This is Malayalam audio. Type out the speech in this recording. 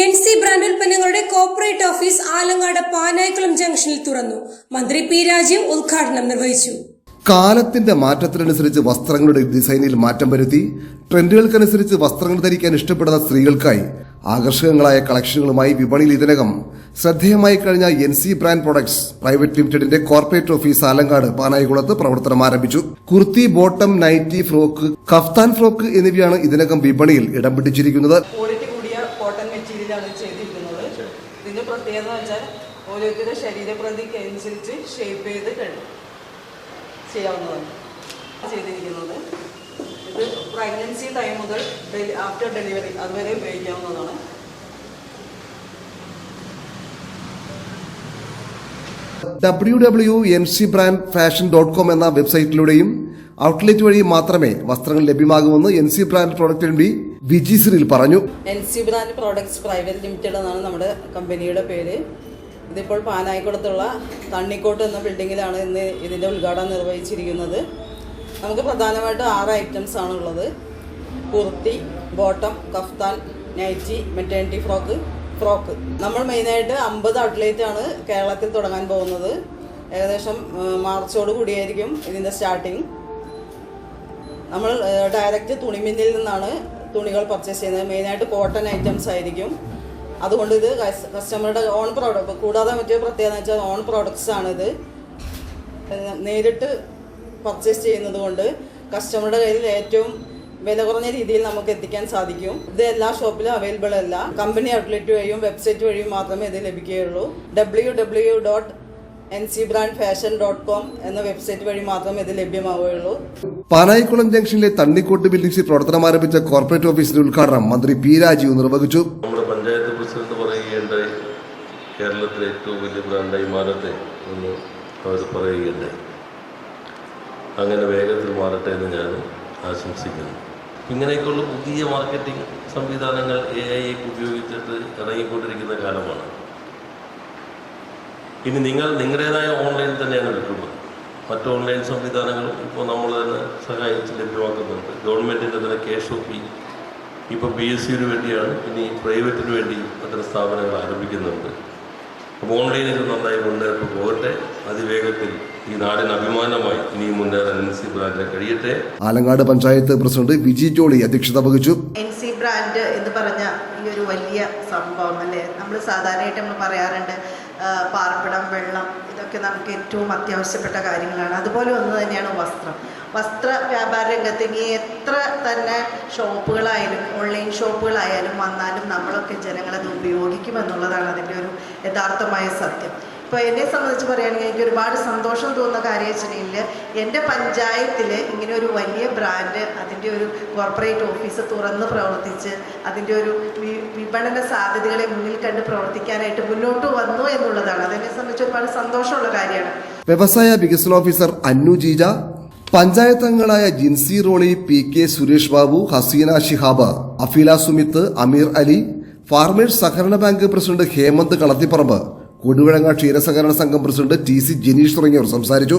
എൻ സി ബ്രാൻഡ് ഉൽപ്പന്നങ്ങളുടെ കോർപ്പറേറ്റ് ഓഫീസ് ആലങ്ങാട് പാനായിക്കുളം ജംഗ്ഷനിൽ തുറന്നു. മന്ത്രി പി രാജീവ് ഉദ്ഘാടനം നിർവഹിച്ചു. കാലത്തിന്റെ മാറ്റത്തിനനുസരിച്ച് വസ്ത്രങ്ങളുടെ ഡിസൈനിൽ മാറ്റം വരുത്തി ട്രെൻഡുകൾക്കനുസരിച്ച് വസ്ത്രങ്ങൾ ധരിക്കാൻ ഇഷ്ടപ്പെടുന്ന സ്ത്രീകൾക്കായി ആകർഷകങ്ങളായ കളക്ഷനുകളുമായി വിപണിയിൽ ഇതിനകം ശ്രദ്ധേയമായി കഴിഞ്ഞ N C brand products private ലിമിറ്റഡിന്റെ കോർപ്പറേറ്റ് ഓഫീസ് ആലങ്കാട് പാനായികുളത്ത് പ്രവർത്തനം ആരംഭിച്ചു. Kurti bottom nighty frock kaftan frock എന്നിവയാണ് ഇതിനകം വിപണിയിൽ ഇടം പിടിച്ചിരിക്കുന്നത്. കോട്ടൺ മെറ്റീരിയലാണ് ചെയ്തിരിക്കുന്നത്. ഇതിന്റെ പ്രത്യേകത എന്ന് വെച്ചാൽ ഓരോരുത്തരുടെ ശരീരപ്രതിക്ക് അനുസരിച്ച് ഷേപ്പ് ചെയ്ത് കഴിയും ചെയ്യാവുന്നതാണ് ചെയ്തിരിക്കുന്നത്. ഇത് പ്രഗ്നൻസി ടൈം മുതൽ ആഫ്റ്റർ ഡെലിവറി അതുവരെ ഉപയോഗിക്കാവുന്നതാണ്. W W N C brand fashion dot com എന്ന വെബ്സൈറ്റിലൂടെയും ഔട്ട്ലെറ്റ് വഴി മാത്രമേ വസ്ത്രങ്ങൾ ലഭ്യമാകുമെന്ന് N C brand product M D Viji Cyril പറഞ്ഞു. N C brand products private limited എന്നാണ് നമ്മുടെ കമ്പനിയുടെ പേര്. ഇതിപ്പോൾ പാനായിക്കുളത്തുള്ള തണ്ണിക്കോട്ട് എന്ന ബിൽഡിങ്ങിലാണ് ഇന്ന് ഇതിന്റെ ഉദ്ഘാടനം നിർവഹിച്ചിരിക്കുന്നത്. നമുക്ക് പ്രധാനമായിട്ടും ആറ് ഐറ്റംസ് ആണ് ഉള്ളത് kurti bottom kaftan nighty maternity frock frock. നമ്മൾ മെയിനായിട്ട് അമ്പത് ഔട്ട്ലെറ്റ് ആണ് കേരളത്തിൽ തുടങ്ങാൻ പോകുന്നത്. ഏകദേശം മാർച്ചോട് കൂടിയായിരിക്കും ഇതിന്റെ സ്റ്റാർട്ടിങ്. നമ്മൾ ഡയറക്റ്റ് തുണിമിന്നിൽ നിന്നാണ് തുണികൾ പർച്ചേസ് ചെയ്യുന്നത്. മെയിനായിട്ട് കോട്ടൺ ഐറ്റംസ് ആയിരിക്കും. അതുകൊണ്ട് ഇത് കസ്റ്റമറുടെ ഓൺ പ്രോഡക്റ്റ് കൂടാതെ മറ്റൊരു പ്രത്യേകത വെച്ചാൽ ഓൺ പ്രോഡക്ട്സ് ആണിത്. നേരിട്ട് പർച്ചേസ് ചെയ്യുന്നത് കൊണ്ട് കസ്റ്റമറുടെ കയ്യിൽ ഏറ്റവും വില കുറഞ്ഞ രീതിയിൽ നമുക്ക് എത്തിക്കാൻ സാധിക്കും. ഇത് എല്ലാ ഷോപ്പിലും അവൈലബിൾ അല്ല. കമ്പനി ഔട്ട്ലെറ്റ് വഴിയും വെബ്സൈറ്റ് വഴിയും മാത്രമേ ഇത് ലഭിക്കുകയുള്ളൂ. W W dot N C brand fashion dot com എന്ന വെബ്സൈറ്റ് വഴി മാത്രമേ ഇത് ലഭ്യമാവുകയുള്ളൂ. പാനായിക്കുളം ജംഗ്ഷനിലെ തണ്ണിക്കോട്ട് ബിൽഡിംഗ്സിൽ പ്രവർത്തനം ആരംഭിച്ച കോർപ്പറേറ്റ് ഓഫീസിന്റെ ഉദ്ഘാടനം മന്ത്രി പി രാജീവ് നിർവഹിച്ചു. നമ്മുടെ പഞ്ചായത്ത് പ്രസിഡന്റ് പറയുകയുണ്ടായി. കേരളത്തിലെ ഏറ്റവും വലിയ ബ്രാൻഡായി മാറട്ടെ എന്ന് അവർ പറയുകയുണ്ടായി. അങ്ങനെ വേഗത്തിൽ മാറട്ടെ എന്ന് ഞാൻ ആശംസിക്കുന്നു. ഇങ്ങനെയൊക്കെയുള്ള പുതിയ മാർക്കറ്റിംഗ് സംവിധാനങ്ങൾ എ ഐ ഉപയോഗിച്ചിട്ട് ഇറങ്ങിക്കൊണ്ടിരിക്കുന്ന കാലമാണ്. ഇനി നിങ്ങൾ നിങ്ങളുടേതായ ഓൺലൈൻ തന്നെയാണ് എടുക്കുന്നത് മറ്റ് ഓൺലൈൻ സംവിധാനങ്ങളും ഇപ്പോൾ നമ്മൾ തന്നെ സഹായിച്ച് ലഭ്യമാക്കുന്നുണ്ട്. ഗവൺമെന്റിന്റെ തന്നെ കേസ് ഒ പി ഇപ്പോൾ പി എസ് സിന് വേണ്ടിയാണ് ഇനി പ്രൈവറ്റിന് വേണ്ടി അത്തരം സ്ഥാപനങ്ങൾ ആരംഭിക്കുന്നുണ്ട്. അപ്പോൾ ഓൺലൈനിൽ നന്നായി മുന്നേറിട്ട് പോകട്ടെ. അതിവേഗത്തിൽ ഈ നാടിന് അഭിമാനമായി ഇനിയും മുന്നേറാൻ എൻ സി ബ്രാൻഡിന് കഴിയട്ടെ. ആലങ്ങാട് പഞ്ചായത്ത് പ്രസിഡന്റ് വിജി ജോളി അധ്യക്ഷത വഹിച്ചു. എൻ സി ബ്രാൻഡ് എന്ന് പറഞ്ഞ ഈ ഒരു വലിയ സംഭവം അല്ലേ? നമ്മൾ സാധാരണയായിട്ട് നമ്മൾ പറയാറുണ്ട് പാർപ്പിടം വെള്ളം ഇതൊക്കെ നമുക്ക് ഏറ്റവും അത്യാവശ്യപ്പെട്ട കാര്യങ്ങളാണ്. അതുപോലെ ഒന്ന് തന്നെയാണ് വസ്ത്രം. വസ്ത്ര വ്യാപാര രംഗത്ത് ഇനി എത്ര തന്നെ ഷോപ്പുകളായാലും ഓൺലൈൻ ഷോപ്പുകളായാലും വന്നാലും നമ്മളൊക്കെ ജനങ്ങളത് ഉപയോഗിക്കുമെന്നുള്ളതാണ് അതിന്റെ ഒരു യഥാർത്ഥമായ സത്യം. ഇപ്പോൾ എന്നെ സംബന്ധിച്ച് പറയുകയാണെങ്കിൽ എനിക്ക് ഒരുപാട് സന്തോഷം തോന്നുന്ന കാര്യം വെച്ചിട്ടുണ്ടെങ്കിൽ എന്റെ പഞ്ചായത്തിൽ ഇങ്ങനെ ഒരു വലിയ ബ്രാൻഡ് അതിന്റെ ഒരു കോർപ്പറേറ്റ് ഓഫീസ് തുറന്ന് പ്രവർത്തിച്ച് അതിന്റെ ഒരു വിപണന സാധ്യതകളെ മുന്നിൽ കണ്ട് പ്രവർത്തിക്കാനായിട്ട് മുന്നോട്ട് വന്നു എന്നുള്ളതാണ്. അതെന്നെ സംബന്ധിച്ച് ഒരുപാട് സന്തോഷമുള്ള കാര്യമാണ്. വ്യവസായ വികസന ഓഫീസർ അന്നു ജീജ പഞ്ചായത്ത് അംഗങ്ങളായ Jinsi Rolly P K Suresh Babu Haseena Shihab Afeela Sumith Ameer Ali farmers സഹകരണ ബാങ്ക് പ്രസിഡന്റ് ഹേമന്ത് കളത്തിപ്പറമ്പ് കൊടുവിഴങ്ങ ക്ഷീരസഹകരണ സംഘം പ്രസിഡന്റ് ടി സി ജനീഷ് തുടങ്ങിയവർ സംസാരിച്ചു